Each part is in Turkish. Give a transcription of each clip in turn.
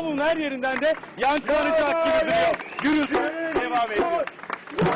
her yerinden de yankılanacak gibi duruyor. Gürültü devam ediyor. Git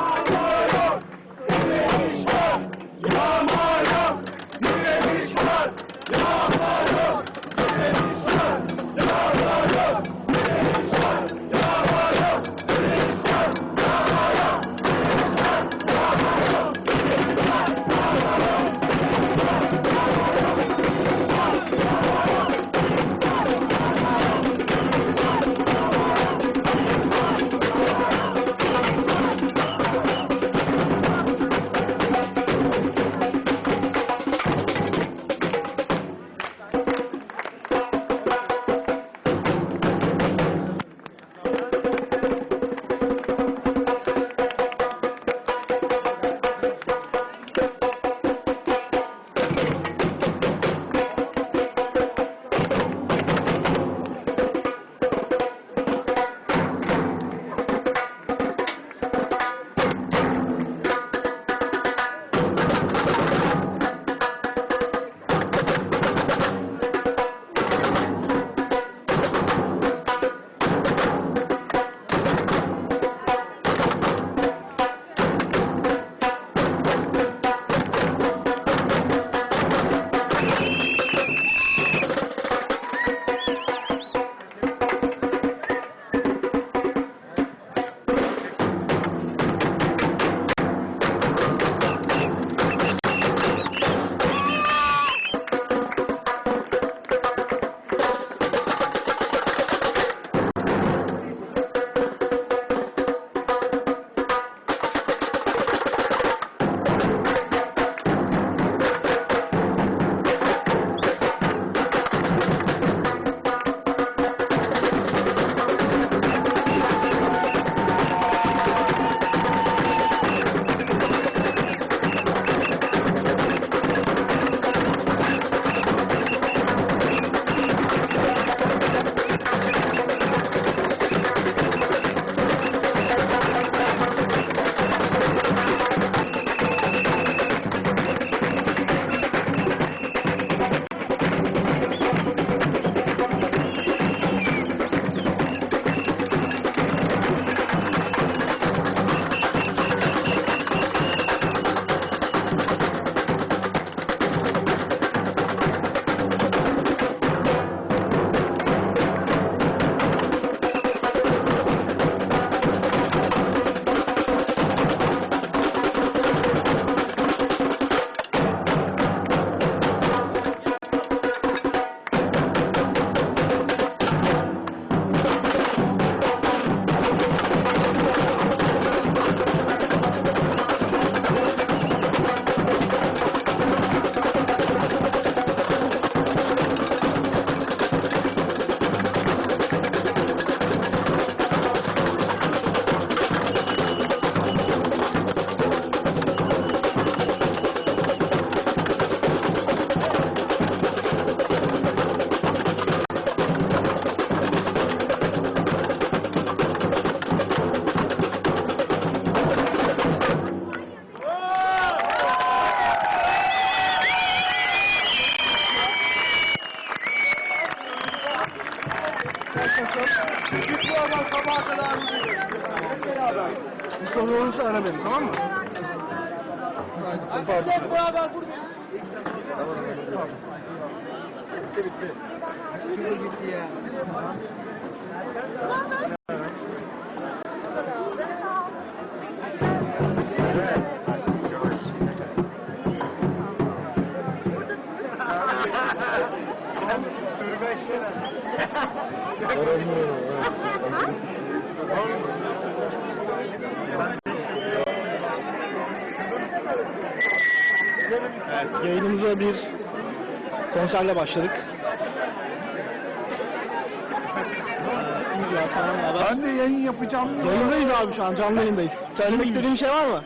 beraber burada. Bitti bitti. Şimdi gitti ya. Evet, yayınımıza bir konserle başladık. Ee, ya, tamam abi. Ben de yayın yapacağım. Yayındayız abi şu an, canlı yayındayız. Söylemek istediğin şey var mı?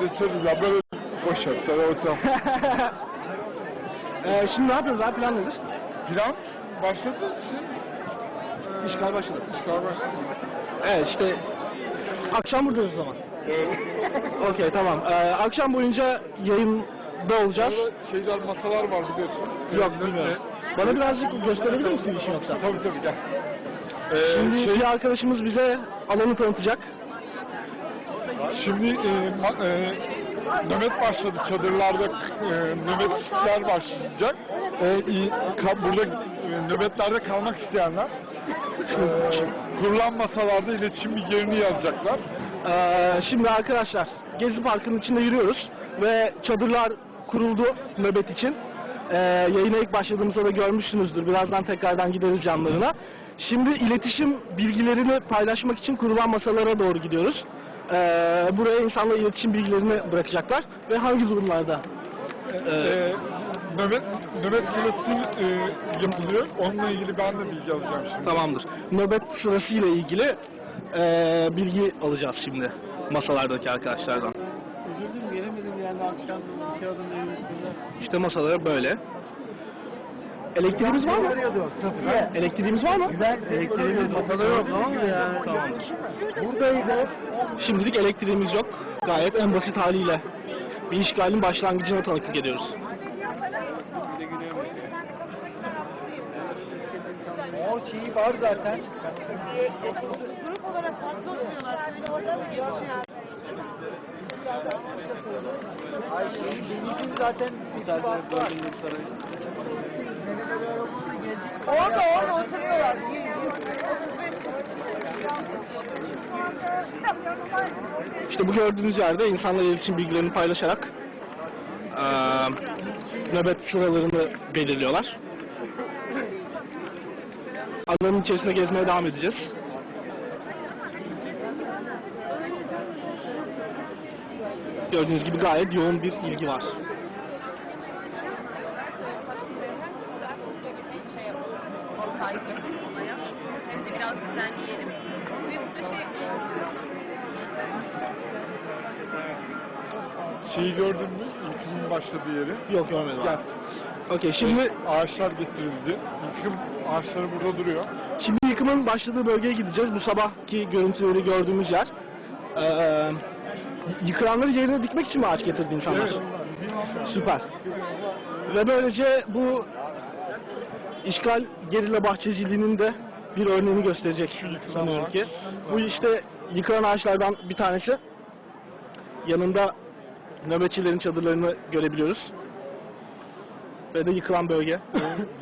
Deseniz ya böyle boş ver. Sana oturam. ee, şimdi ne yapıyoruz abi, plan nedir? Plan başladı. İşgal başladı. İşgal başladı. Evet işte akşam buradayız o zaman. Okey tamam. Ee, akşam boyunca yayında olacağız. Burada şeyler masalar var biliyorsun. Yok, bilmiyorum. Bana birazcık gösterebilir misin işin yoksa? Tabii tabii gel. Ee, Şimdi şey, bir arkadaşımız bize alanı tanıtacak. şimdi e, ma- e, nöbet başladı çadırlarda e, nöbetler başlayacak. E, i- ka- burada e, nöbetlerde kalmak isteyenler e, kurulan masalarda iletişim bilgilerini yazacaklar. Ee, şimdi arkadaşlar Gezi Parkı'nın içinde yürüyoruz ve çadırlar kuruldu nöbet için. Ee, yayına ilk başladığımızda da görmüşsünüzdür. Birazdan tekrardan gideriz canlarına. Şimdi iletişim bilgilerini paylaşmak için kurulan masalara doğru gidiyoruz. Ee, buraya insanlar iletişim bilgilerini bırakacaklar ve hangi durumlarda E, nöbet nöbet sırası e, yapılıyor. Onunla ilgili ben de bilgi alacağım şimdi. tamamdır. Nöbet sırasıyla ilgili ee, bilgi alacağız şimdi masalardaki arkadaşlardan. Üzüldüm gelemedim yani akşam iki adım evimizde. İşte masalar böyle. Elektriğimiz var mı? Elektriğimiz var mı? Elektriğimiz masada yok tamam mı ya? Tamamdır. Buradaydı. Şimdilik elektriğimiz yok. Gayet en basit haliyle bir işgalin başlangıcına tanıklık ediyoruz. O şeyi var zaten. Olarak fazla oturuyorlar. Şöyle orada bir yani. Ay şeyi zaten. Orada orada oturuyorlar. İşte bu gördüğünüz yerde insanlar iletişim bilgilerini paylaşarak eee nöbet sıralarını belirliyorlar. Alanın içerisinde gezmeye devam edeceğiz. Gördüğünüz gibi gayet yoğun bir ilgi var. Hem de biraz düzenleyelim. Büyük bir şey Şeyi gördün mü? Yıkımın başladığı yeri. Yok görmedim. Gel. Okey şimdi Ağaçlar getirildi. Yıkım ağaçları burada duruyor. Şimdi yıkımın başladığı bölgeye gideceğiz. Bu sabahki görüntüleri gördüğümüz yer. Ee, yıkılanları yerine dikmek için mi ağaç getirdi insanlar? Evet. Süper. Ve böylece bu işgal gerilla bahçeciliğinin de bir örneğini gösterecek sanıyorum ki. Bu işte yıkılan ağaçlardan bir tanesi. Yanında nöbetçilerin çadırlarını görebiliyoruz. Ve de yıkılan bölge.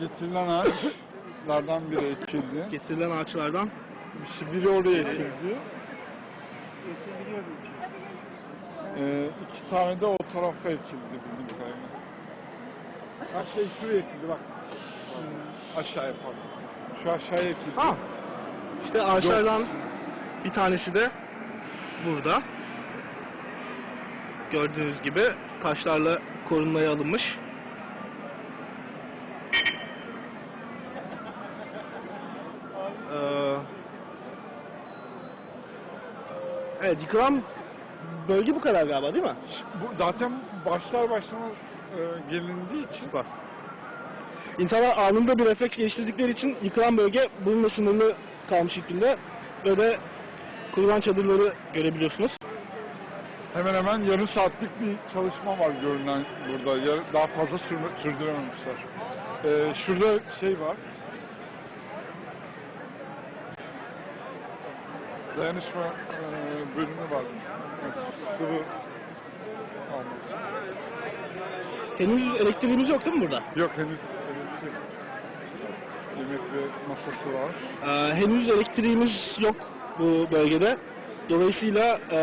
Getirilen ağaçlardan biri ekildi. Getirilen ağaçlardan biri oraya ekildi. Ee, iki tane de o tarafa ekildi bildiğim kadarıyla. Ha şey şuraya ekildi bak. Aşağıya pardon. Şu aşağıya ekildi. Ha. İşte ağaçlardan bir tanesi de burada. Gördüğünüz gibi taşlarla korunmaya alınmış. Ee, evet yıkılan bölge bu kadar galiba değil mi? Bu zaten başlar başlamaz e, gelindiği için Bak. İnsanlar anında bir refleks geliştirdikleri için yıkılan bölge bununla sınırlı kalmış şeklinde. Böyle kurulan çadırları görebiliyorsunuz. hemen hemen yarım saatlik bir çalışma var görünen burada. Yar- Daha fazla sür- sürdürememişler. Ee, şurada şey var. Dayanışma e, bölümü var. Almak için. Henüz elektriğimiz yok değil mi burada? Yok henüz elektrik yemek ve masası var. Ee, henüz elektriğimiz yok bu bölgede. Dolayısıyla e,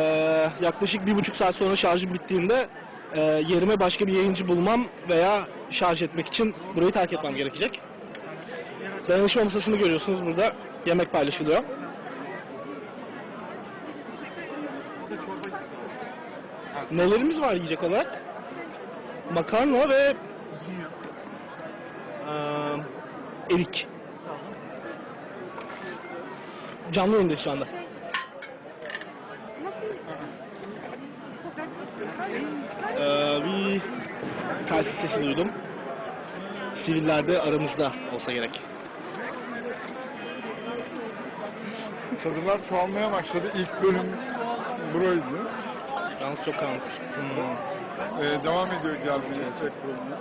yaklaşık bir buçuk saat sonra şarjım bittiğinde e, yerime başka bir yayıncı bulmam veya şarj etmek için burayı terk etmem gerekecek. Dayanışma masasını görüyorsunuz burada. Yemek paylaşılıyor. Nelerimiz var yiyecek olarak? Makarna ve eee erik. Canlı yayındayız şu anda. Ee, bir telsiz sesi duydum. Siviller de aramızda olsa gerek. Çadırlar çoğalmaya başladı. İlk bölüm buraydı. Çok karanlık. Hmm. Ee, devam ediyor gelmeye tek bölümü.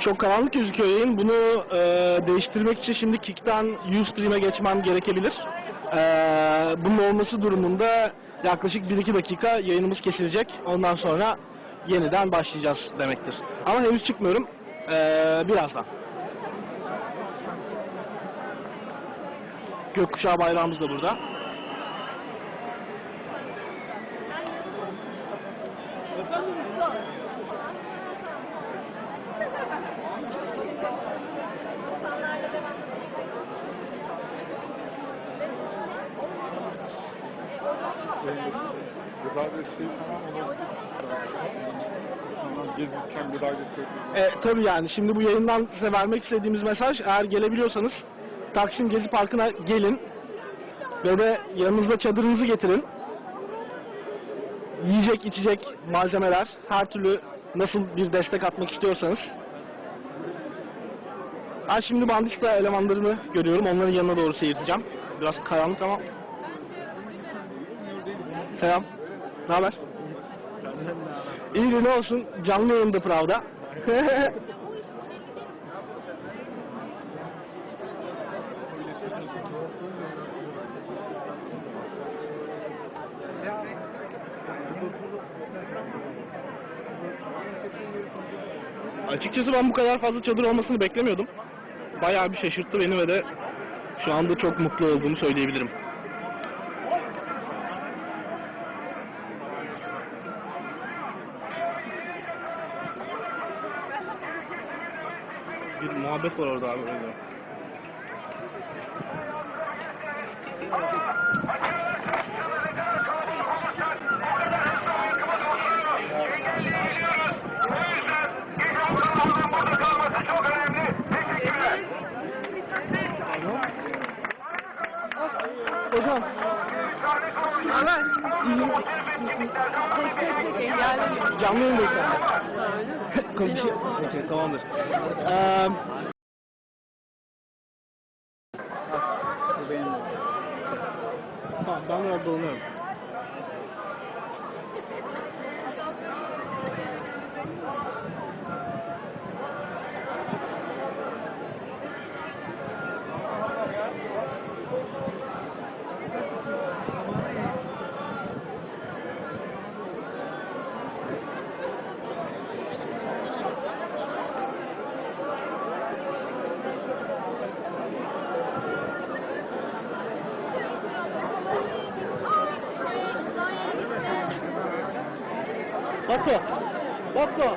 Çok karanlık gözüküyor yayın. Bunu e, değiştirmek için şimdi Kick'ten Ustream'e geçmem gerekebilir. E, bunun olması durumunda yaklaşık 1-2 dakika yayınımız kesilecek. Ondan sonra yeniden başlayacağız demektir. Ama henüz çıkmıyorum. E, birazdan. Gökkuşağı bayrağımız da burada. Gıda desteği. İnsanlar gezirken gıda desteği. E, tabii yani şimdi bu yayından size vermek istediğimiz mesaj eğer gelebiliyorsanız Taksim Gezi Parkı'na gelin de yanınızda çadırınızı getirin. Yiyecek, içecek malzemeler, her türlü nasıl bir destek atmak istiyorsanız. Ben şimdi Bandista elemanlarını görüyorum. Onların yanına doğru seyirteceğim. Biraz karanlık ama. Selam. Ne haber? İyi ne olsun. Canlı yayında Pravda. Açıkçası ben bu kadar fazla çadır olmasını beklemiyordum. Bayağı bir şaşırttı beni ve de şu anda çok mutlu olduğumu söyleyebilirim. Bir muhabbet var orada abi. Öyle. Canlı yayındayız. Konuşuyor. Okey, tamamdır. Eee Tamam, ben orada dolanıyorum. Batu. Batu.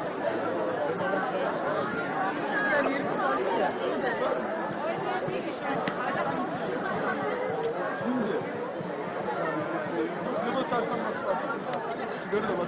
Ne bakarsan bak. Sigara da bak.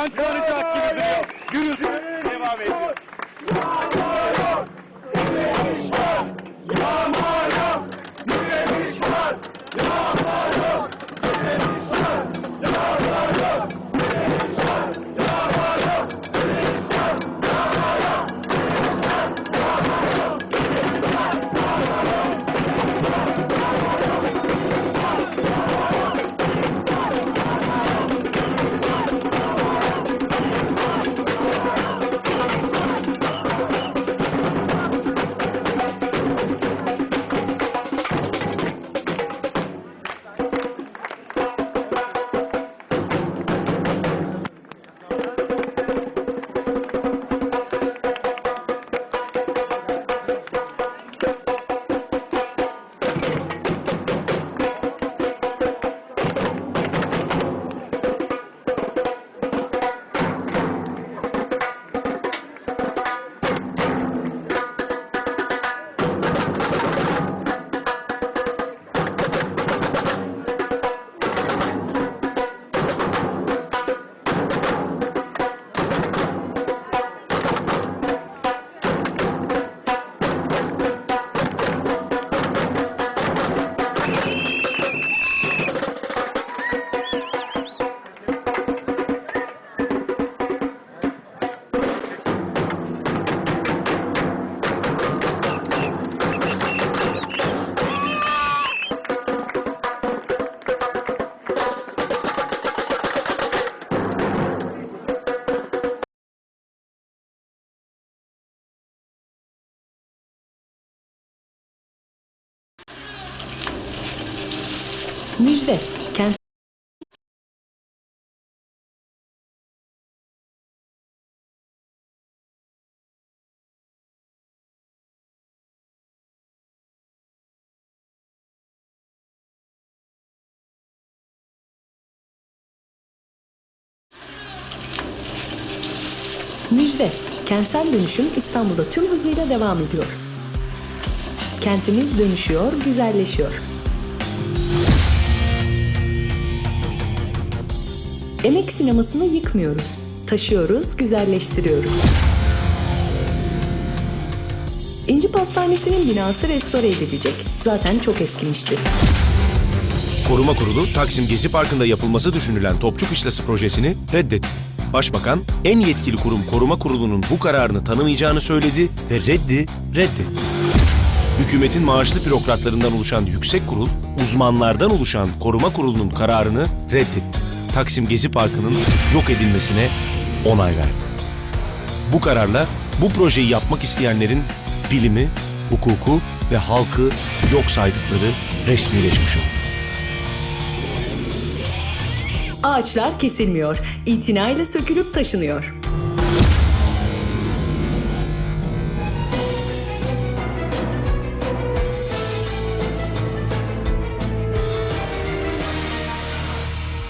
İstanbul'un her Müjde. Kentsel dönüşüm İstanbul'da tüm hızıyla devam ediyor. Kentimiz dönüşüyor, güzelleşiyor. Emek sinemasını yıkmıyoruz. Taşıyoruz, güzelleştiriyoruz. İnci Pastanesi'nin binası restore edilecek. Zaten çok eskimişti. Koruma Kurulu, Taksim Gezi Parkı'nda yapılması düşünülen Topçu Kışlası projesini reddetti. Başbakan, en yetkili kurum Koruma Kurulu'nun bu kararını tanımayacağını söyledi ve reddi reddetti. Hükümetin maaşlı bürokratlarından oluşan yüksek kurul, uzmanlardan oluşan Koruma Kurulu'nun kararını reddetti. Taksim Gezi Parkı'nın yok edilmesine onay verdi. Bu kararla bu projeyi yapmak isteyenlerin bilimi, hukuku ve halkı yok saydıkları resmileşmiş oldu. Ağaçlar kesilmiyor, itinayla sökülüp taşınıyor.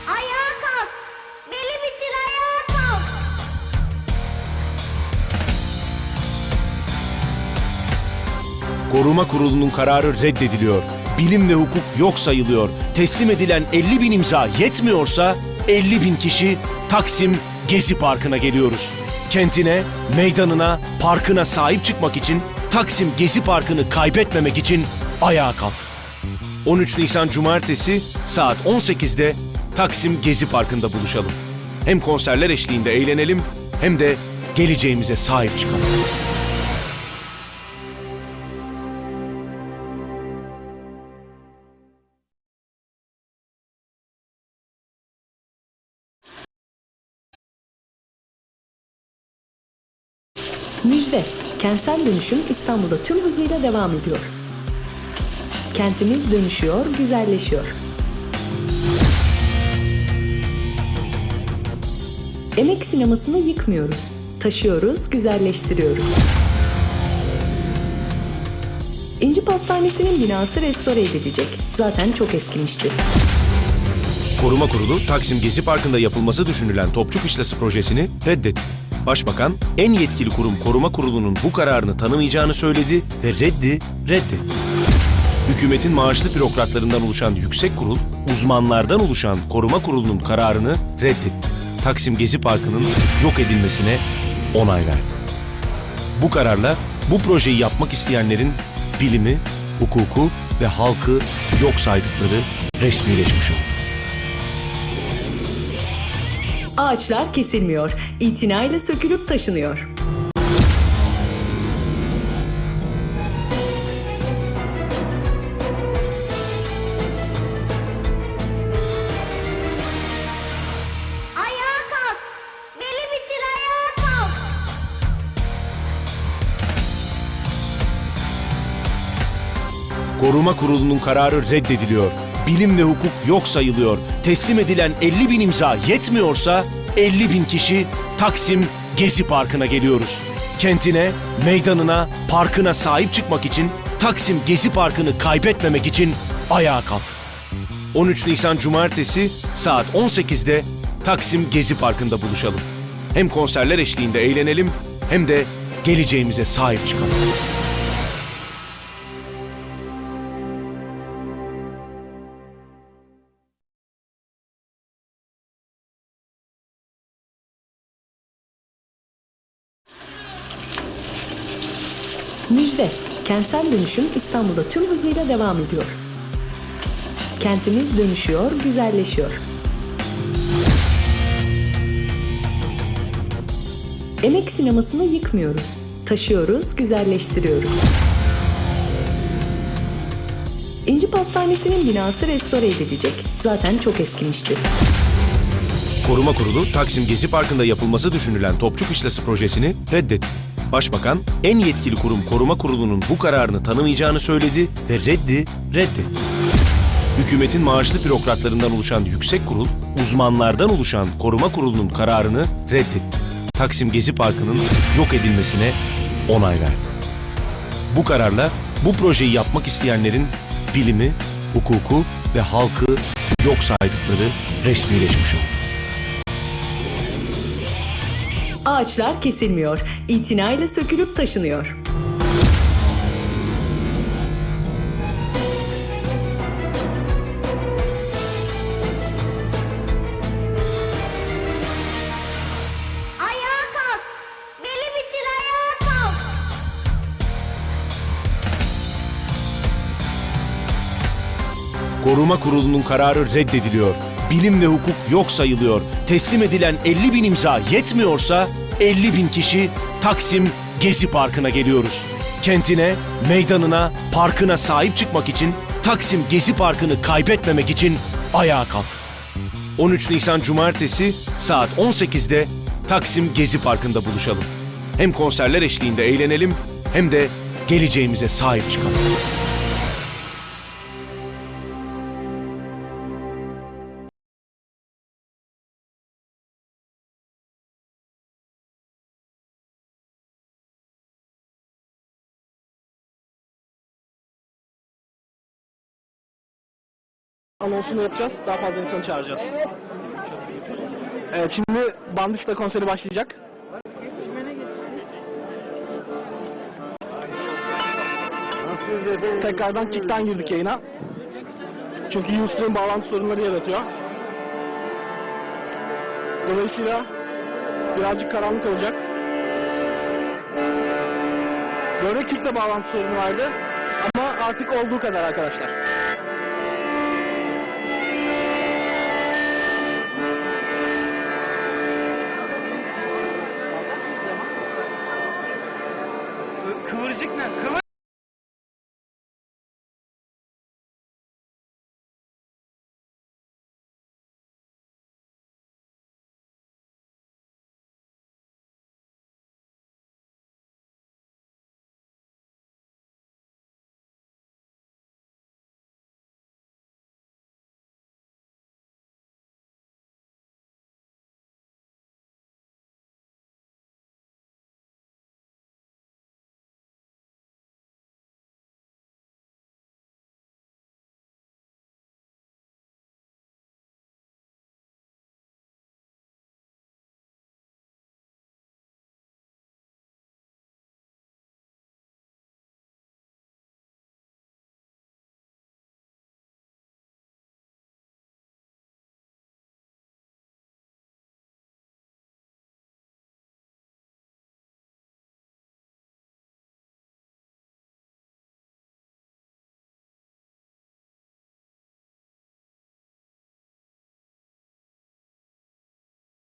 Ayağa kalk. Beli bitir ayağa kalk. Koruma Kurulu'nun kararı reddediliyor. Bilim ve hukuk yok sayılıyor. Teslim edilen 50 bin imza yetmiyorsa 50 bin kişi Taksim Gezi Parkı'na geliyoruz. Kentine, meydanına, parkına sahip çıkmak için Taksim Gezi Parkı'nı kaybetmemek için ayağa kalk. 13 Nisan Cumartesi saat 18'de Taksim Gezi Parkı'nda buluşalım. Hem konserler eşliğinde eğlenelim hem de geleceğimize sahip çıkalım. Kentsel dönüşüm İstanbul'da tüm hızıyla devam ediyor. Kentimiz dönüşüyor, güzelleşiyor. Emek sinemasını yıkmıyoruz. Taşıyoruz, güzelleştiriyoruz. İnci Pastanesi'nin binası restore edilecek. Zaten çok eskimişti. Koruma Kurulu, Taksim Gezi Parkı'nda yapılması düşünülen Topçu Kışlası projesini reddetti. Başbakan, en yetkili kurum Koruma Kurulu'nun bu kararını tanımayacağını söyledi ve reddi reddetti. Hükümetin maaşlı bürokratlarından oluşan yüksek kurul, uzmanlardan oluşan Koruma Kurulu'nun kararını reddetti. Taksim Gezi Parkı'nın yok edilmesine onay verdi. Bu kararla bu projeyi yapmak isteyenlerin bilimi, hukuku ve halkı yok saydıkları resmileşmiş oldu. Ağaçlar kesilmiyor, itinayla sökülüp taşınıyor. Koruma Kurulu'nun kararı reddediliyor. Bilim ve hukuk yok sayılıyor. Teslim edilen 50 bin imza yetmiyorsa 50 bin kişi Taksim Gezi Parkı'na geliyoruz. Kentine, meydanına, parkına sahip çıkmak için Taksim Gezi Parkı'nı kaybetmemek için ayağa kalk. 13 Nisan Cumartesi saat 18'de Taksim Gezi Parkı'nda buluşalım. Hem konserler eşliğinde eğlenelim hem de geleceğimize sahip çıkalım. Müjde, kentsel dönüşüm İstanbul'da tüm hızıyla devam ediyor. Kentimiz dönüşüyor, güzelleşiyor. Emek sinemasını yıkmıyoruz, taşıyoruz, güzelleştiriyoruz. İnci Pastanesi'nin binası restore edilecek. Zaten çok eskimişti. Koruma Kurulu Taksim Gezi Parkı'nda yapılması düşünülen Topçu Kışlası projesini reddetti. Başbakan en yetkili kurum Koruma Kurulu'nun bu kararını tanımayacağını söyledi ve reddi reddetti. Hükümetin maaşlı bürokratlarından oluşan yüksek kurul, uzmanlardan oluşan Koruma Kurulu'nun kararını reddetti. Taksim Gezi Parkı'nın yok edilmesine onay verdi. Bu kararla bu projeyi yapmak isteyenlerin bilimi, hukuku ve halkı yok saydıkları resmileşmiş oldu. Ağaçlar kesilmiyor, itinayla sökülüp taşınıyor. Koruma Kurulu'nun kararı reddediliyor. Bilim ve hukuk yok sayılıyor. Teslim edilen 50 bin imza yetmiyorsa 50 bin kişi Taksim Gezi Parkı'na geliyoruz. Kentine, meydanına, parkına sahip çıkmak için Taksim Gezi Parkı'nı kaybetmemek için ayağa kalk. 13 Nisan Cumartesi saat 18'de Taksim Gezi Parkı'nda buluşalım. Hem konserler eşliğinde eğlenelim hem de geleceğimize sahip çıkalım. Anonsunu yapacağız. Daha fazla insan çağıracağız. Evet şimdi Bandista konseri başlayacak. Tekrardan Kick'ten girdik yayına. Çünkü Ustream bağlantı sorunları yaratıyor. Dolayısıyla birazcık karanlık olacak. Böyle Kick'te bağlantı sorunu vardı. Ama artık olduğu kadar arkadaşlar.